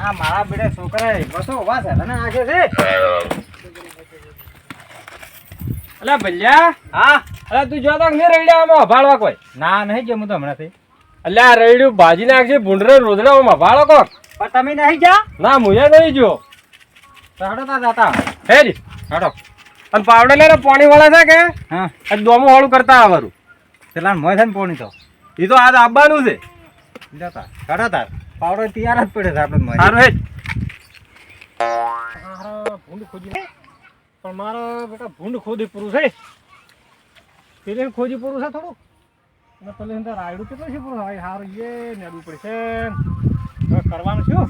આ મારા બેટા છોકરા બસો ઊભા છે તને આગે છે. અલા ભલ્યા? હા? અલા તું જોતો કે નહીં રઈડામાં અભાળવા કોઈ? ના નહીં જો હું તો હમણાંથી. અલ્યા આ રઈડું ભાજી નાખશે ભૂંડરે રોદડામાં ભાળો કોક. પણ તમે નહીં જા ના મુયા નહીં જો હડો તા જાતા. હેરી. હડો. અને પાવડે લઈને પાણી વાળા છે કે? હા. દોમું હોળું કરતા આવરું. પેલા મોય છે ને પોણી તો. એ તો આજ આવવાનું છે. જતા હડો તાર પાવડો તૈયાર જ પડે છે આપણે સારું હેજ ભૂંડ ખોજી પણ મારો બેટા ભૂંડ ખોદી પૂરું છે. પેલે ખોદી પૂરું છે થોડું અને પેલે અંદર રાયડું કેટલું છે પૂરું? હવે હારું. એ નેડવું પડશે. હવે કરવાનું શું?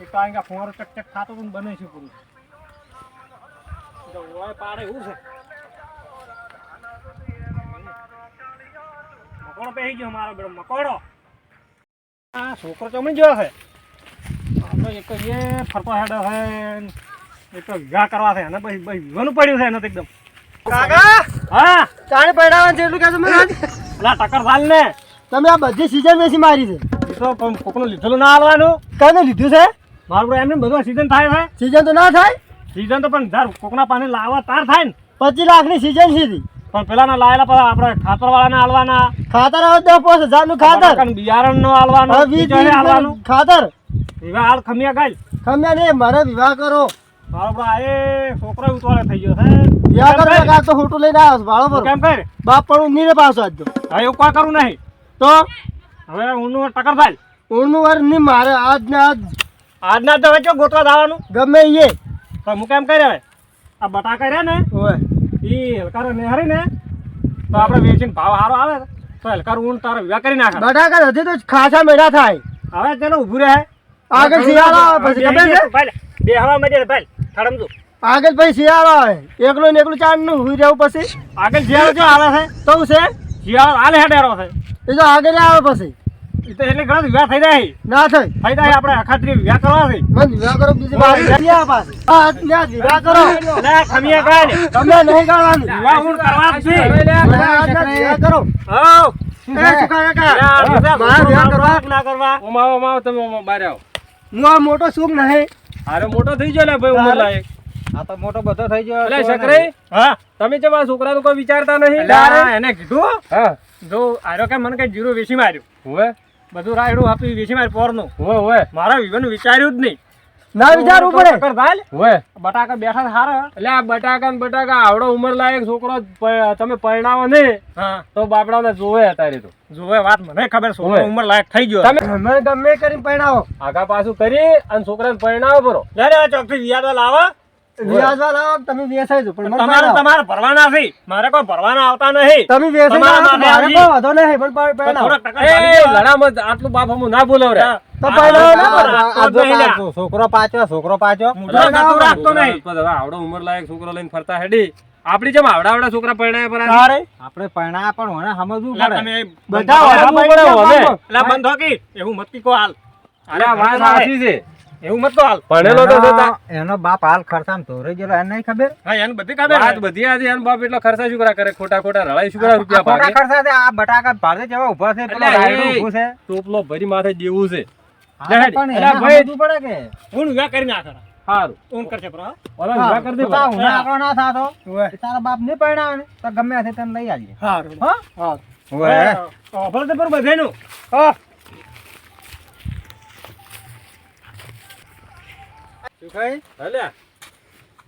એક તો અહીંયા ફુવારો ચક ચક ખાતો પણ બને છે પૂરું. ઓય પાડે એવું છે. મકોડો પહેરી ગયો મારો બેડો મકોડો. આ છોકરો ચમણી ગયો છે. આપણે એક એ ફરતો હેડો છે એક તો વિવાહ કરવા છે અને પછી વિવાહનું પડ્યું છે એને એકદમ. કાકા! હા? ચાણી પડાવવાનું છે એટલું મને? ટક્કર ચાલ ને. તમે આ બધી સીઝન વેચી મારી છે. એ તો કોકનું લીધેલું ના હાલવાનું. કને લીધું છે? મારું એમને બધું સીઝન થાય છે. સીઝન તો ના થાય? સીઝન તો પણ ધાર કોકના પાણી લાવવા તાર થાય ને. પચીસ લાખની સીઝન સીધી. પણ પેલાના લાયેલા પછી આપણે ખાતર વાળાને હાલવાના ખાતર પાંચ હજારનું ખાતર. બિયારણ નો વીસ બીજાને ખાતર. વિવાહ હાલ ખમિયા ખાઈ. ખમ્યા નહીં મારે વિવાહ કરો. બરો એ છોકરો ઉતવાળે થઈ ગયો હે વિવાહ કરો તો હોટું લઈને આવ્યો છું, ભાડો કેમ કર બાપ પણ હું નીરે પાછો આજ તો. હવે એવું કોઈ કરું નહીં. તો? હવે ઊંડનું ટક્કર થાય. ઊંડનું વાર નહીં મારે આજ ને આજ. આજના તો હવે ગોતવા જવાનું? ગમે એ. તો હું કેમ કરે આ બટાકા રહ્યા ને? ઓય. ઈ હલકારો નેહરી ને તો આપણે વેચીને ભાવ સારો આવે તો હલકારું ઊન તારો વિવાહ કરી નાખે. બટાકા હજી તો ખાસા મેળા થાય. હવે તેનો ઊભું રહે. આગળ શિયાળો આવે પછી ખબર છે? બે હવા મળે ભાઈ થડમજો આગળ પછી શિયાળો આવે. એકલું ને એકલું ચાંદનું હુઈ રહેવું પછી. આગળ શિયાળો જો આવે છે તો છે? શિયાળો હાલ હેડેરો છે. એ જો આગળ આવે પછી. એ તો એટલે ઘણા વિવાહ થઈ જાય. ના થઈ થઈ જાય આપણે અખાત્રી વિવાહ કરવા છે. મને વિવાહ કરો બીજી વાર વિવાહ પાસે આ ત્યાં વિવાહ કરો. લે ખમીએ ગાય તમે નહીં કરવાનું વિવાહ હું કરવા જ છે. વિવાહ કરો. હઉ. લે, આ વિવાહ છોકરો કરવા. ના કરવા. ઓમાં આવો, ઓમાં આવો, તમે ઓમાં બહાર આવો. હું આ મોટો સુખ નહીં. હારે મોટો થઈ ગયો ને ભાઈ ઉંમર લાયક. આ તો મોટો બધો થઈ ગયો. એટલે હા. તમે આ છોકરાનું કોઈ વિચારતા નહીં? એને કીધું હા. જો આર્યો કે મને કઈ જીરો વેચી માર્યું. હુએ બધું રાયડું આપી વેચી માર્યું પોરનું. હોય હોય મારા વિવન વિચાર્યું જ નહીં. ના વિચારવું પડે. થાય હુએ બટાકા બેઠા હારા. એટલે આ બટાકા ને બટાકા આવડો ઉંમર લાયક છોકરો તમે પરણાવો ને હા. તો બાપડાને જોવે અત્યારે તો. જોવે વાત મને ખબર છોકરો ઉમર ઉંમર લાયક થઈ ગયો. તમે ગમે ગમે કરીને પરણાવો. આગા પાછું કરી અને છોકરાને પરણાવો બરો જ્યારે આ ચોકથી વિયાદો લાવો. વ્યાજવા તમે વેચાઈ દો પણ તમારે તમારે ભરવાના છે. મારે કોઈ ભરવાના આવતા નહીં. તમે વેચાઈ તમારા લાવો તો માટે મારે કોઈ વાંધો નહીં પણ પર- તો પરણાવો. થોડાક ટકા એ ચાલી જવા. લડામત આટલું બાપ હમું ના બોલાવ રે તો પરણાવો ના આ- પડે. આ- આ જો નહીં લ્યા. આ છોકરો પાછો છોકરો પાછો. રાખતો નહીં. આવડો ઉંમર લાયક છોકરો લઈને ફરતા હેડી. આપડી જેમ આવડા આવડા છોકરા પરણાયા પર આપણે પરણા પણ મને સમજવું પડે. બધા. એટલે કી. એવું મત કી કો હાલ. અરે વાત સાચી છે. એવું મત તો હાલ. ભણેલો તો એનો- એનો બાપ હાલ ખર્ચામાં ધોરે ગયેલો એને નહીં ખબર? હા એને બધી ખબર વાત બધી આજે એનો બાપ એટલો ખર્ચા શું કરા કરે? ખોટા ખોટા રળાઈ શું કરા રૂપિયા ખોટા ભાગે? ખર્ચા છે આ બટાકા ભાડે જેવા ઊભા છે પેલો એટલે રાયડો એ- છે. ટોપલો ભરી માથે દેવું છે. હા, પણ એટલે ભાઈ- તું પડે કે. હું વિવાહ કરી નાખે. સારું ઊન કરશે પ્રો ઓલા વિવાહ કરી દે તો બરાબર. ઊંઘ ના થાતો તારા બાપ ને પરણાવે ને તો ગમે તે તને લઈ આવીએ. હારું. હા? હા ઓવે. ઓફર તો પર બધાયનું. હા. શું કહી? અલ્યા,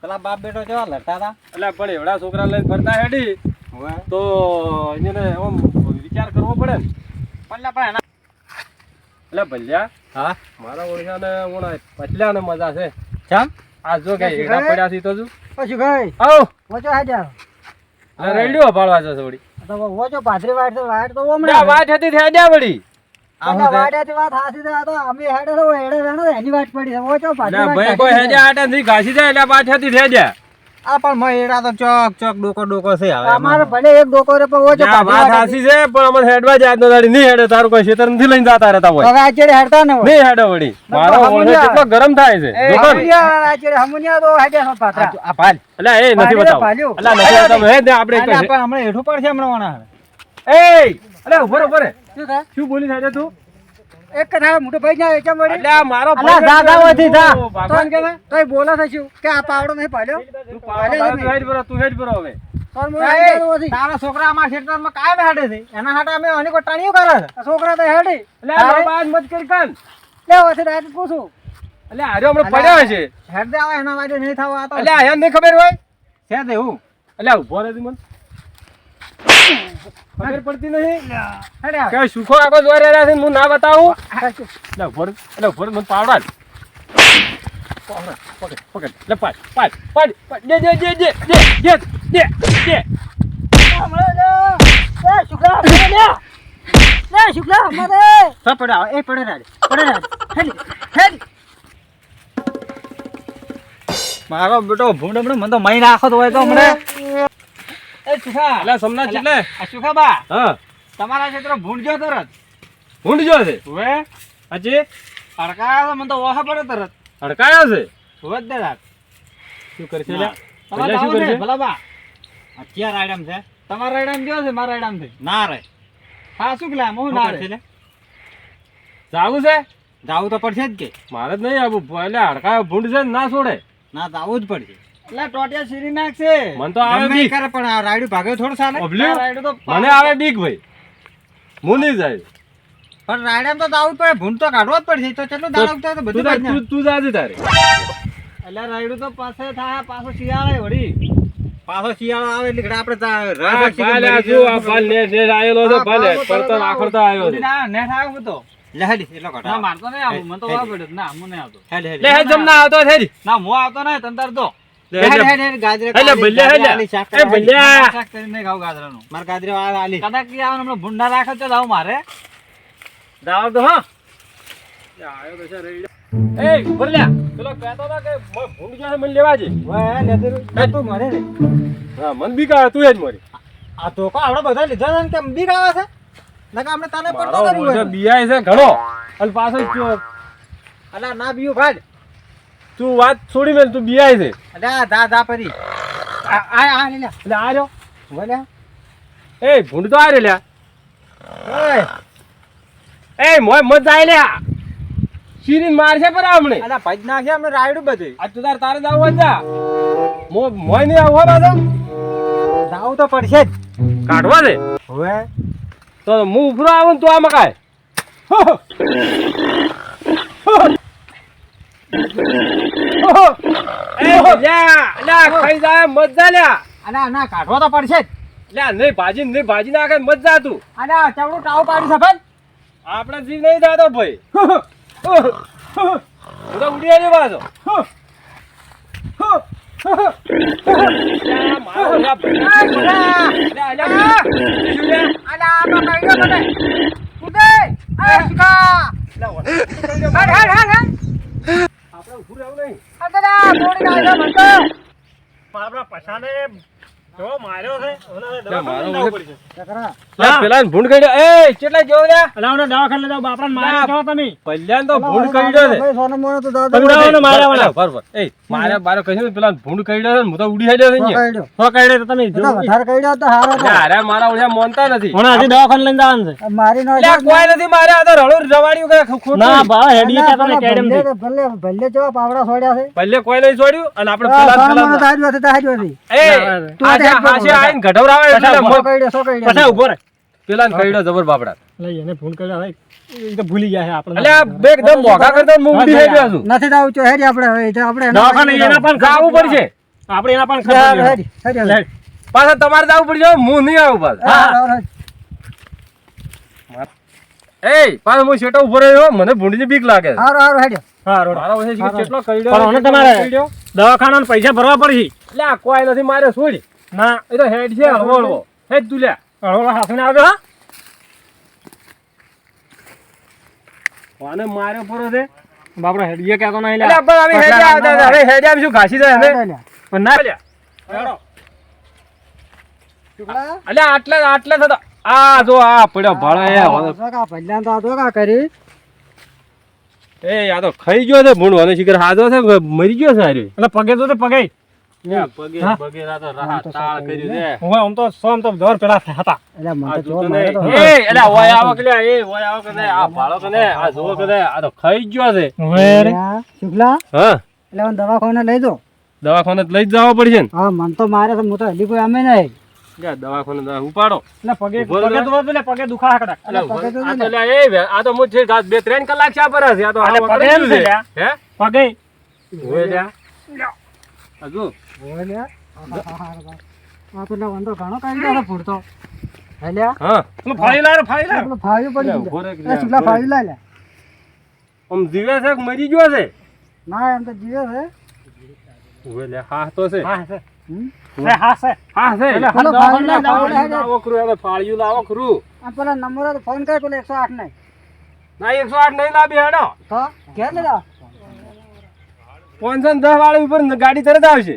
પેલા બાપ બેટો જેવા લડતા હતા. એટલે પણ એવડા છોકરા લઈને ફરતા હેડી. તો એને આમ વિચાર કરવો પડે ને. પણ પણ એના એટલે ભલ્યા. હા? મારા ઓળખાને ઓણા પછલા ને મજા છે. ચમ? આ જો કે હેડા પડ્યા છે તો જો પછી ભાઈ આવો. વચો હાજા રેડિયો અપાડવા જશે વળી તો વચો પાથરી વાટ તો વાટ તો આ વાટ હતી થયા વળી. આ શું છે? વાટ્યાથી વાત હાસી તો આ તો અમે હેડે તો હેડે વેણો એની વાત પડી છે વચો પાથરી એટલે વાટ ભાઈ કોઈ હેજા આટા નહીં ઘાસી જાય એટલે પાછા થી થયા દ્યા આ પણ મય તો ચોક ચોક ડોકો ડોકો છે હવે અમારે ભલે એક ડોકો રે પણ વચો વાત હાસી છે પણ અમારે હેડવા જાય આજનો દાડી નહીં હેડે તારું કોઈ ખેતર નથી લઈને જતા રહેતા હોય. હવે આ હેડતા ને હોય. નહીં હેડે વળી. મારો ઓળખે કેટલો ગરમ થાય છે. એ જોતો ને. હમુનિયા, આ ચેડે હમુનિયા તો હેડે છે પાથરા. આ- આ ભાલ. એટલે એ નથી પાડ્યો, એટલે નથી બતાવો. હે આપણે પણ હમણાં હેઠું પડશે હમણાં વાણા એ અલે ઊભો ઊભો રે શું બોલી થાય તું? એક કથા મોટો ભાઈ ના એચમ વળી એટલે આ મારો ભાઈ જા, ઓયથી જા. ભગવાન કે તોય બોલા છે શું? કે આ પાવડો નહીં પાડ્યો? તું પાવડો તું હેડ બરો, તું હેડ બરો હવે. તારા છોકરા અમારા માં કાયમ હાડે છે. એના હાટે અમે અનેક ટાણીઓ કરે છે. છોકરા તો હેડી. એટલે આ બાદ મત કરી કાન. લે વચ્ચે રાત પૂછું. એટલે હાર્યો હમણાં પડ્યો છે હેડ દે આવે એના માટે નહીં થવા આ તો એટલે આયા નહીં ખબર હોય? છે તે હું. એટલે ઊભો ઊભો રહેતી મને. ખબર પડતી નથી કે સુખો આખો જોઈ રહ્યા છે હું ના બતાવું? લે ઊભો લે એટલે મને પાવડા પકડ, પકડ. લે પાડ, પાડ, પાડ. દે, દે, દે, દે, દે, દે, દે, દે. શુક્લા અમારે એ પડે રાડે પડે મારો બેટો ભૂંડ મને તો મહી નાખો તો હોય તો હમણાં. સુખા એટલે સોમનાથ એટલે આ હા. તમારા ક્ષેત્ર ભૂંડજો તરત. ભૂંડજો છે? હવે. હજી અડકાયા તો મને તો ઓહા પડે તરત. હડકાયો છે? હવે જ દે શું કરશે તમારે શું કરશે ભલા બા. અત્યારે આઈટમ છે. તમારા આઈટમ ગયો છે મારા આઈટમ છે? ના રે. હા શું કલા હું ના રે. જાવું છે? જાવું તો પડશે જ કે. મારે જ નહીં આવું એટલે અડકાયો ભૂંડ છે ને ના છોડે. ના જાવું જ પડશે. એટલે ટોટિયા સીરી નાખશે. મને તો આવે બીક. કરે પણ આ રાયડું ભાગે થોડું સાને આ રાયડું તો મને આવે બીક ભાઈ. હું નહીં જાય. પણ રાયડામાં તો જાવું પડે ભૂન તો કાઢવો જ પડશે. તો કેટલું દાડો તો તું બધું જા- તું તું જાજે તારે. એટલે રાયડું તો પાસે થાય પાછો શિયાળે વળી. પાછો શિયાળો આવે એટલે ઘડા આપણે તા- રસ આ હશે આ ભાલ નેટ નેટ આયેલો છે ભાલ ભાલ તો તરત આખડતો આવ્યો છે. ના, નેટ આવ્યો હતો. લે હેડી, એટલો કટ ના મારતો નહીં આવું મને તો હેડ, પડ્યો ના મને આવતો. હેડી, હેડી. લે જમ ના આવતો થેરી ના હું આવતો નહીં તંતર તો ભૂંડા રાખે તો જાવ મારે. દાવ તો હા. એ ઉપર પેલો કહેતો હતા કે મ- ભૂંડ જો છે મને લેવા છે વાહ. એ તું મરે રે. હા મન બીક આવે તું જ મરી. આ તો કો આપણે બધા લીધા છે ને કેમ બી આવે છે? નકા આપણે તને પડતો કર્યું બિયાય છે ઘણો. અલ પાછો અલા ના બીયું ભાઈ તું વાત છોડી મેલ તું બિયાય છે. અલા દા દા પરી. આ આ લે લે. આ રહ્યો. બોલે એ ભૂંડ તો આ રે લ્યા એ મોય મત જાય લ્યા શીરીન મારશે પર આમણે અલા ભજ નાખે અમે રાયડું બધું આ તું તાર તારે જાવ જા મો મોય નહીં આવો હો જાવ તો પડશે જ. કાઢવા દે. હવે? તો હું ઉભરો આવું તું આ મકાય ખાઈ જાય મત લ્યા અલા ના કાઢવો તો પડશે જ. લ્યા નહીં ભાજી નહીં ભાજી નાખે ને તું. અલા ચવડું ટાવ પાડી સફેદ આપણે જીવ નહીં જાતો ભાઈ. હું તો ઉડી આવ્યો પાછો. અલા આમાં કઈ ગયો મને ઉદે એ શિકા હટ હટ હટ હટ આપણે ઊભું રહેવું નહીં. પકડાવો ને ભલે ભલે જેવા પાવડા છોડ્યા છે. પલ્લે કોઈ નહીં છોડ્યું અને આપણે આ પેલા સોનું મોનું પેલા તો હાર્યું હતું તો હાર્યું હતું. એ તું આજે આ હાશે આઈને ગઢવરાવે એટલે પાછા મો- સો કઈડ્યો, પછી ઊભો રહે પેલાને કઈડ્યો જબર બાપડા. લઈ એને ફોન કર્યો હવે એ તો ભૂલી ગયા છે આપણે. એટલે આ બે એકદમ મોઘા કરતા હું ઉડી હેડ્યો છું. નથી તો આવું હેરી આપણે હવે આપણે દવાખાને એના પણ જાવું પડશે. આપણે એના પણ હારું, હેરી, હેરી પાછા તમારે જવું પડશે હું. નહીં આવું પાછા. હારું, હારું, એ પાછો હું શેટો ઊભો રહ્યો મને ભૂંડીની બીક લાગે. હારું, હારું, હેરી. હા રોડ મારા પાસે હા, કેટલો કઈડ્યો પણ તમારે- કઈડ્યો. દવાખાના પૈસા ભરવા પડશે. એટલે આ કોઈ નથી મારે છોડ ના એ તો હેડ છે હળવો હેડ તું લ્યા હળવો હાથને આવજો હા કોને માર્યો પૂરો છે બાપડો હેડીએ કહેતો નહીં એટલે લ્યા. પણ હવે હેડે આવતા. હવે હેડે આવીશું ઘાસી જાય હવે લે. પણ ના લ્યા. હેડો. શુક્લા? અલ્યા આટલા આટલા થતા આ જો આ પડ્યો ભાડા એ કા પહેલા તો આ જો કા કરી એ આ તો ખાઈ ગયો છે ભૂંડ વાલો શિખર હાજો છે મરી ગયો છે હાર્યો એટલે પગે તો તે પગે દવાખાને લઈ દો દવાખાને લઈ જ જવા પડશે ને? હા મને તો મારે હું તો હજી કોઈ અમે નહીં. દવાખાને ઉપાડો. એટલે પગે પગે પગે દુખા આ તો એ બે, આ તો મું છે બે ત્રણ કલાક શા પર હશે? આ તો પગે છે દીધું પગે. ઓય લ્યા. આ ઘણો કાઢી ફૂટતો હેલ્યા હા ફાળી ફાળી પડી ગયું. લે આમ જીવે છે મરી ગયો છે? ના એમ તો જીવે છે. ઓય લે, હા તો છે. હા છે હા છે હા. છે એટલે પેલો ફાળિયું ફાળિયું લાવો, લાવો, લાવો. લાવો ખરું, હવે ફાળિયું લાવો કરું આ પેલા નંબર ફોન કર પેલો એકસો આઠ નહીં. ના એકસો આઠ નહીં લાવી હેડો. તો ઘેર પાંચસો દસ વાળી ઉપર ગાડી તરત આવશે.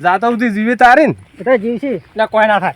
જાવ તારી ને. જીવશી. કોઈ ના થાય.